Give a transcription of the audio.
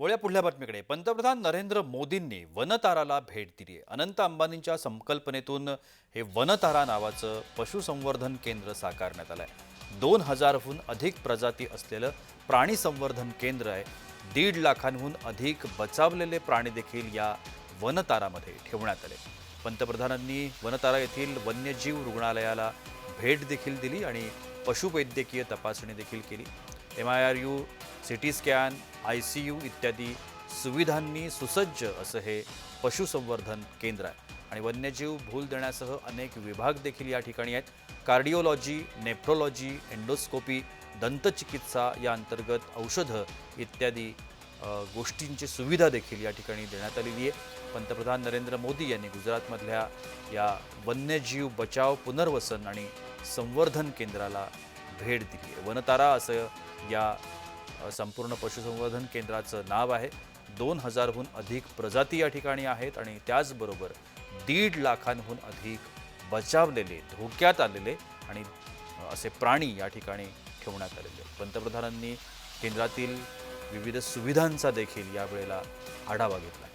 वळ्या पुढल्या बातमीकडे. पंतप्रधान नरेंद्र मोदींनी वनताराला भेट दिली आहे. अनंत अंबानींच्या संकल्पनेतून हे वनतारा नावाचं पशुसंवर्धन केंद्र साकारण्यात आलं आहे दोन हजारहून अधिक प्रजाती असलेलं प्राणी संवर्धन केंद्र आहे. दीड लाखांहून अधिक बचावलेले प्राणी देखील या वनतारामध्ये ठेवण्यात आले. पंतप्रधानांनी वनतारा येथील वन्यजीव रुग्णालयाला भेट देखील दिली आणि पशुवैद्यकीय तपासणी देखील केली. M I R U C T scan I C U इत्यादी सुविधांनी सुसज्ज असं हे पशुसंवर्धन केंद्र आहे. आणि वन्यजीव भूल देण्यासह अनेक विभाग देखील या ठिकाणी आहेत. कार्डिओलॉजी नेफ्रोलॉजी एंडोस्कोपी दंतचिकित्सा या अंतर्गत औषधं इत्यादी गोष्टींची सुविधा देखील या ठिकाणी देण्यात आलेली आहे. पंतप्रधान नरेंद्र मोदी यांनी गुजरातमधल्या या वन्यजीव बचाव पुनर्वसन आणि संवर्धन केंद्राला भेट दिली आहे. वनतारा असं या संपूर्ण पशुसंवर्धन केंद्राचं नाव आहे. दोन हजारहून अधिक प्रजाती या ठिकाणी आहेत आणि त्याचबरोबर दीड लाखांहून अधिक बचावलेले धोक्यात आलेले आणि असे प्राणी या ठिकाणी ठेवण्यात आलेले पंतप्रधानांनी केंद्रातील विविध सुविधांचा देखील यावेळेला आढावा घेतला